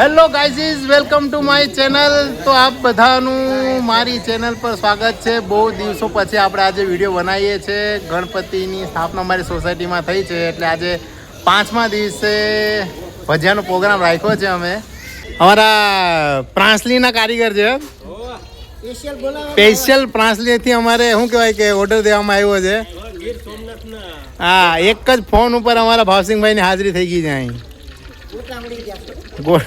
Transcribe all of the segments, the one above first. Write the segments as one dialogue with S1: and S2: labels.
S1: Hello guys welcome to my channel તો આપ બધાનું મારી ચેનલ પર સ્વાગત છે. બહુ દિવસો પછી આપણે આજે વીડિયો બનાવીએ છીએ. ગણપતિની સ્થાપના મારી સોસાયટીમાં થઈ છે. એટલે આજે પાંચમા દિવસે ભજીયાનો પ્રોગ્રામ રાખ્યો છે અમે. અમારા પ્રાંસલીના કારીગર છે. સ્પેશિયલ પ્રાંસલીથી અમારે શું કહેવાય કે ઓર્ડર દેવામાં આવ્યો છે. હા એક જ ફોન ઉપર અમારા ભાવસિંહભાઈની હાજરી થઈ ગઈ છે અહીં. ગોળ.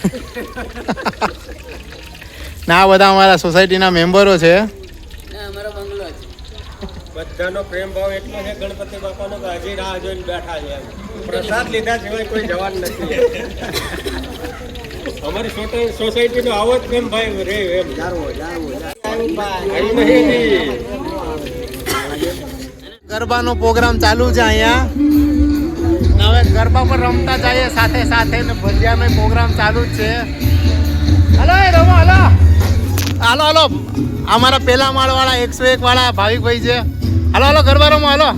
S1: ના આ બધા અમારા સોસાયટીના મેમ્બરો છે.
S2: બધાનો પ્રેમ ભાવ એટલો છે ગણપતિ બાપાનો કે હજી રાહ જોઈને બેઠા છે પ્રસાદ લીધા સિવાય કોઈ જવાન નથી અમારી સોસાય- સોસાયટીનો આવો જ પ્રેમ ભાઈ રે એમ.
S1: ગરબાનો પ્રોગ્રામ ચાલુ છે અહીંયા. હવે ગરબા પર રમતા જઈએ સાથે સાથે ને ભજીયાનો પ્રોગ્રામ ચાલુ જ છે. હલો, એ રમો, હલો. હાલો હાલો. અમારા પેલા માળવાળા, એકસો એક વાળા ભાવિકભાઈ છે. હાલો હાલો, ગરબા રમો, હાલો.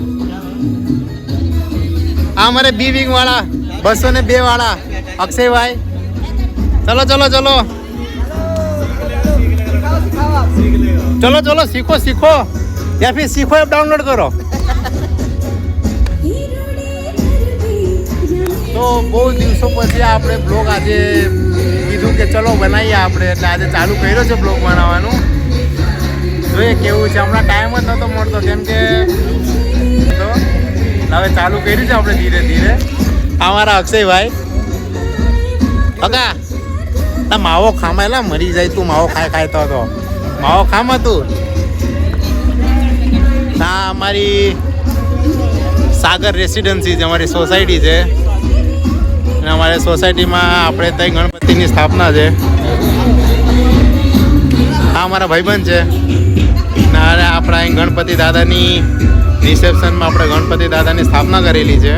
S1: આ અમારે બી વિંગ વાળા, બસો ને બે વાળા, અક્ષયભાઈ. ચલો ચલો ચલો. ચલો ચલો, શીખો શીખો. ફિર શીખો એપ ડાઉનલોડ કરો. તો બહુ દિવસો પછી આપણે બ્લોગ આજે કીધું કે ચલો બનાવીએ આપણે. એટલે આજે ચાલુ કર્યો છે બ્લોગ બનાવવાનું. જોઈએ કેવું છે. હમણાં ટાઈમ જ નહોતો મળતો. કેમ કે હવે ચાલુ કર્યું છે આપણે ધીરે ધીરે. અમારા અક્ષયભાઈ. હકા તા માવો ખામેલા મરી જાય તું, માવો ખાય ખાય તો તો. માવો ખામ તું? ના, અમારી સાગર રેસિડન્સી છે, અમારી સોસાયટી છે. અને અમારી સોસાયટીમાં આપણે ત્યાં ગણપતિની સ્થાપના છે. આ અમારા ભાઈબંધ છે. ને અરે આપણે અહીં ગણપતિ દાદાની રિસેપ્શનમાં આપણે ગણપતિ દાદાની સ્થાપના કરેલી છે.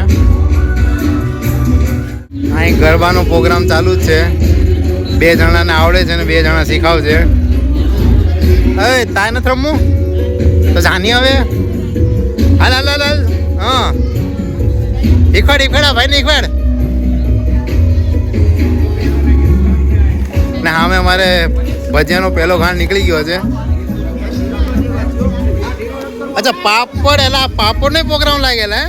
S1: અહીં ગરબાનો પ્રોગ્રામ ચાલુ જ છે. બે જણાને આવડે છે અને બે જણા શીખાવશે હવે તાય નથી રમવું? તો જાની હવે. હાલ હાલ હાલ હા. ઈખવાડ ઈખવાડ ભાઈ ને ઈખવાડ ને સામે અમારે ભજીયાનો પહેલો ઘાણ નીકળી ગયો છે. અચ્છા, પાપડ, એલા પાપડ નો પ્રોગ્રામ લાગેલા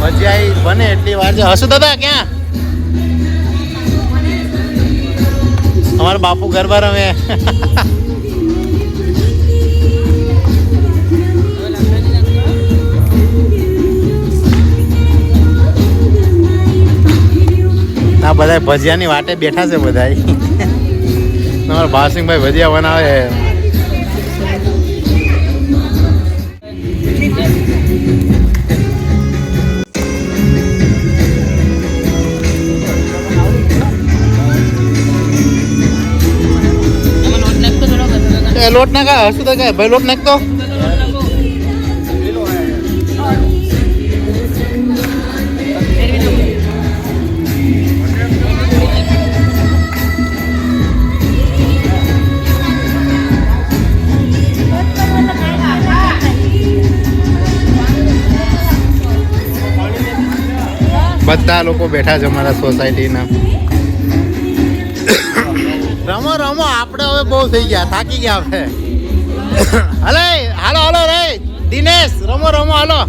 S1: ભજીયા બને એટલી વાર છે. હસુ દાદા, ક્યાં? અમારા બાપુ ગરબા રમે આ બધા ભજીયાની વાટે બેઠા છે બધા તમારા ભાવસિંહભાઈ ભજીયા બનાવે લોટ નાખા હસુ તો કાંઈ ભાઈ લોટ નાખતો? બધા લોકો બેઠા છે અમારા સોસાયટીના. રમો રમો, આપણે હવે બહુ થઈ ગયા, થાકી ગયા આપણે હલે, હાલો હાલો રે, દિનેશ, રમો રમો, હાલો.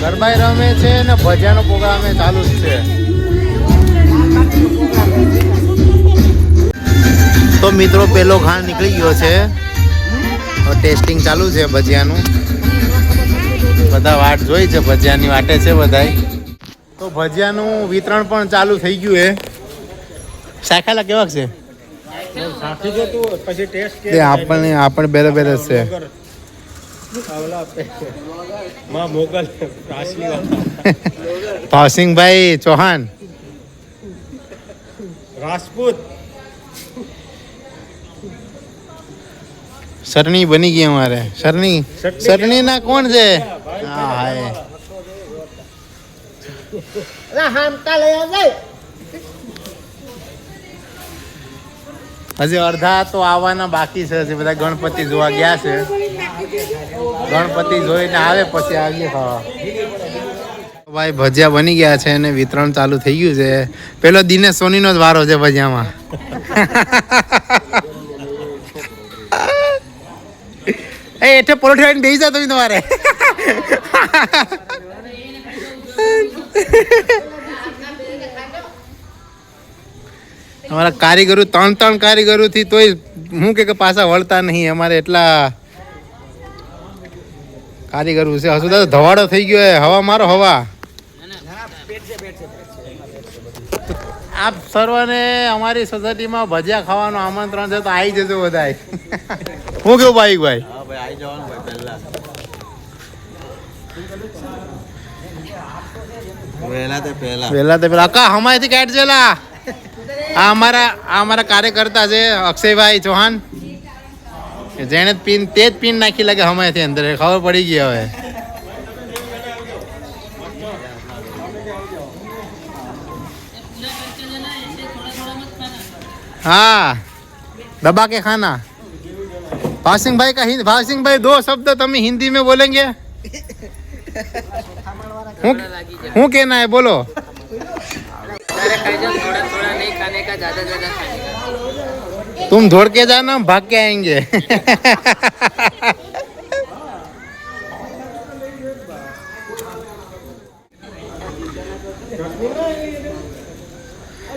S1: ગરબાઈ રમે છે ને ભજીયાનો પ્રોગ્રામ એ ચાલુ જ છે. તો મિત્રો, પેલો ઘાણ નીકળી ગયો છે. ટેસ્ટિંગ ચાલુ છે ભજીયાનું. બધા વાટ જોઈ છે ભજીયાની વાટે છે બધાય. તો ભજીયાનું વિતરણ પણ ચાલુ થઈ ગયું એ શાખાલા કેવા છે?
S2: સાથી જતું પછી ટેસ્ટ કે
S1: તે આપણને આપણે બેરે બેરે જ છે. ભાવસિંહભાઈ ચૌહાણ.
S2: રાજપૂત.
S1: સરણી બની ગઈ અમારે. શરણી
S2: ચટણી
S1: ના કોણ છે? હા હાય. હજી અડધા તો આવવાના બાકી છે હજી બધા ગણપતિ જોવા ગયા છે. ગણપતિ જોઈને આવે પછી આવીએ ખાવા. ભાઈ ભજીયા બની ગયા છે અને વિતરણ ચાલુ થઈ ગયું છે. પેલો દિનેશ સોનીનો જ વારો છે ભજીયામાં. એ એઠે પરોઠી આવીને બેસી જતો તમે તમારે. અમારા કારીગરો ત્રણ ત્રણ કારીગરોથી તોય હું કે પાછા વળતા નહીં, અમારે એટલા કારીગરો છે. તો ધવાડો થઈ ગયો હવા મારો હવા. આપ સર્વને અમારી સોસાયટીમાં ભજીયા ખાવાનું આમંત્રણ છે તો આવી જજો બધા હું કેવું ભાઈ ભાઈ?
S2: આવી જવાનું ભાઈ પહેલા. તે પહેલા.
S1: પેલા તો પેલા અક્કા હમાયથી કાઢજેલા. આ અમારા આ અમારા કાર્યકર્તા છે અક્ષયભાઈ ચૌહાણ. જેણે પીન તે જ પીન નાખી લાગે હમાયથી અંદર ખબર પડી ગઈ હવે. हाँ दबा के खाना। पासिंग भाई का भासिंग भाई दो शब्द तो तुम हिंदी में बोलेंगे। हूँ कहना है बोलो। तुम दौड़ के जाना हम भाग के आएँगे।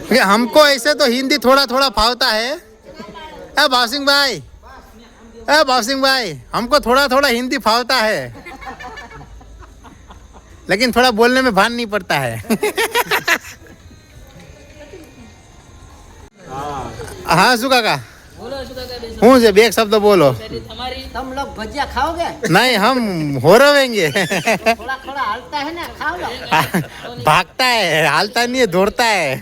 S1: क्योंकि हमको ऐसे तो हिंदी थोड़ा थोड़ा फावता है। ए भाव भाई। ए भाव भाई हमको थोड़ा थोड़ा हिंदी फावता है। लेकिन थोड़ा बोलने में भान नहीं पड़ता है। हाँ सुखा का हूँ जब एक
S3: शब्द बोलो।
S4: तुम लोग भजिया खाओगे?
S1: नहीं हम हो रवेंगे
S4: थोड़ा थोड़ा हालता है ना खाओ
S1: भागता है हालता नहीं है दौड़ता है।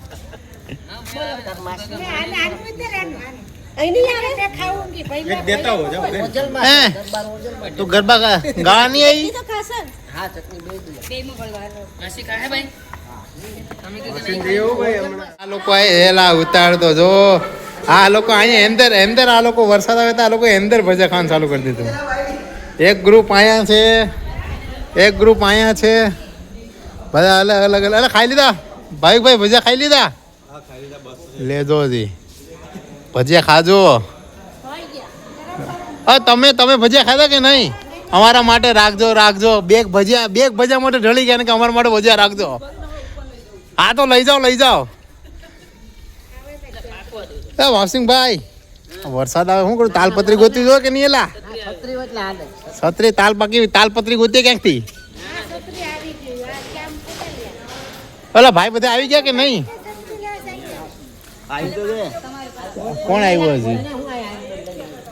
S3: તું ગરબા ગાળા નહીં
S2: આવી
S1: આ લોકો એલા ઉતારતો જો. આ લોકો અહીંયા એમદર એમદર આ લોકો વરસાદ આવે તો આ લોકો એમદર ભજા ખાવાનું ચાલુ કરી દીધું. એક ગ્રુપ આયા છે એક ગ્રુપ આયા છે. બધા અલગ અલગ અલગ. ખાઈ લીધા? ભાઈ ભાઈ ભજા ખાઈ લીધા? લેજો જી ભજીયા ખાજો. તમે તમે ભજીયા ખાધા કે નહીં? અમારા માટે રાખજો રાખજો. બેગ ભજીયા બેગ ભજીયા માટે ઢળી ગયા કે અમારા માટે ભજીયા રાખજો. હા તો લઈ જાઓ લઈ જાઓ. એ વાસિંગભાઈ વરસાદ આવે શું કરું? તાલપત્રી ગોતી જો કે નહીં એલા?
S4: છત્રી
S1: તાલ પાકી તાલપત્રી ગોતી ક્યાંકથી? ઓલા ભાઈ બધા આવી ગયા કે નહીં? કોણ આવ્યું હજી?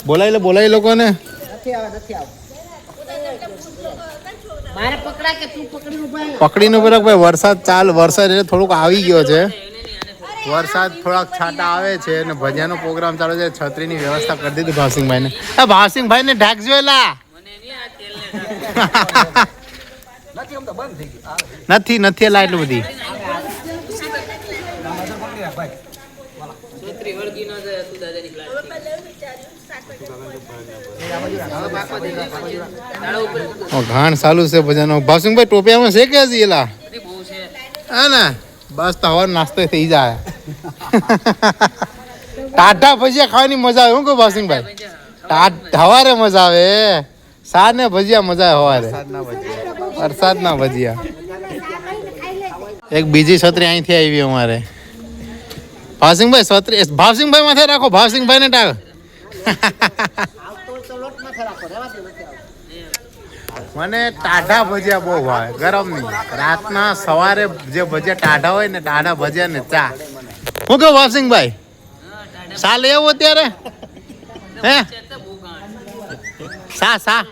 S1: બોલાવી લે બોલાવી લોકોને.
S4: નથી આવે નથી આવે મારે પકડા કે તું પકડી
S1: ઊભા? ભાઈ વરસાદ ચાલ વરસાદ એટલે થોડુંક આવી ગયો છે. વરસાદ થોડાક છાંટા આવે છે અને ભજીયાનો પ્રોગ્રામ ચાલુ છે છત્રીની વ્યવસ્થા કરી દીધી ભાવસિંગભાઈને એ ભાવસિંગભાઈને ઢાકજો એલા.
S3: આ
S1: નથી નથી એલા એટલું બધી
S3: છોતરી વળગી ન જાય તું દાદાની હવે પાકવા દે દાડા ઉપર મૂકો.
S1: ઓ, ઘાણ ચાલુ છે ભજાનો ભાવસિંગભાઈ ટોપિયામાં છે કે હજી એલા? હા ના. બસ તો નાસ્તો થઈ જાય. ટાઢા ભજીયા ખાવાની મજા આવે, હું કહું ભાવસિંગભાઈ ટાઢ, હવારે મજા આવે. સાર ને ભજીયા મજા આવે હવારે. વરસાદના ભજીયા. એક બીજી છત્રી અહીંથી આવી અમારે. ભાવસિંગભાઈ છત્રી ભાવસિંગભાઈ માથે રાખો ભાવસિંગભાઈ ને ટાળ
S4: આવતો હોય તો લોટ માથે રાખો રેવા દે નથી આવતો
S1: મને ટાઢા ભજીયા બહુ ભાવે, ગરમ નહીં. રાતના સવારે જે ભજીયા ટાઢા હોય ને, ટાઢા ભજીયા ને ચા. હું કહું વાસિંગભાઈ સાલ એવું અત્યારે? હે? સા સા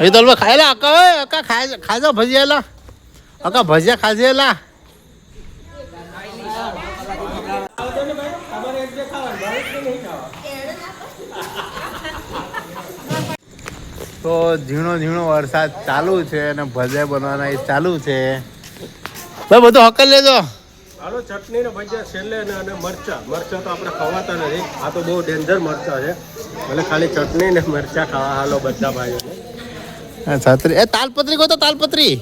S1: એ તો ખાયેલા? અકા હોય અકા ખાય, ખાજો ભજીયાલા? અકા ભજીયા ખાજેલા
S2: તમારે એક જે ખાવાનું મારે જ નહીં ખાવા
S1: તો ઝીણો ઝીણો વરસાદ ચાલુ છે અને ભજીયા બનવાના એ ચાલુ છે. ભાઈ બધું હકલ લેજો.
S2: હાલો ચટણી ને ભજીયા છેલ્લે ને અને મરચા. મરચા તો આપણે ખવાતા નથી. આ તો બહુ ડેન્જર મરચા છે. એટલે ખાલી ચટણી ને મરચા ખાવા હાલો બધા
S1: ભાઈઓ. છત્રી. એ તાલપત્રી કહો તો તાલપત્રી.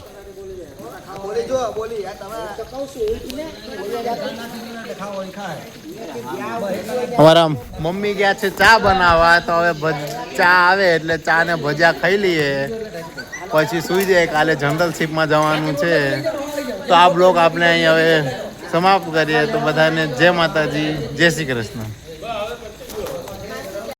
S1: અમારા મમ્મી ગયા છે ચા બનાવવા તો હવે ભજ- ચા આવે એટલે ચા ને ભજીયા ખાઈ લઈએ. પછી સુઈ જાય કાલે જંગલશીપમાં જવાનું છે. તો આ બ્લોગ આપણે અહીં હવે સમાપ્ત કરીએ. તો બધાને જય માતાજી, જય શ્રી કૃષ્ણ.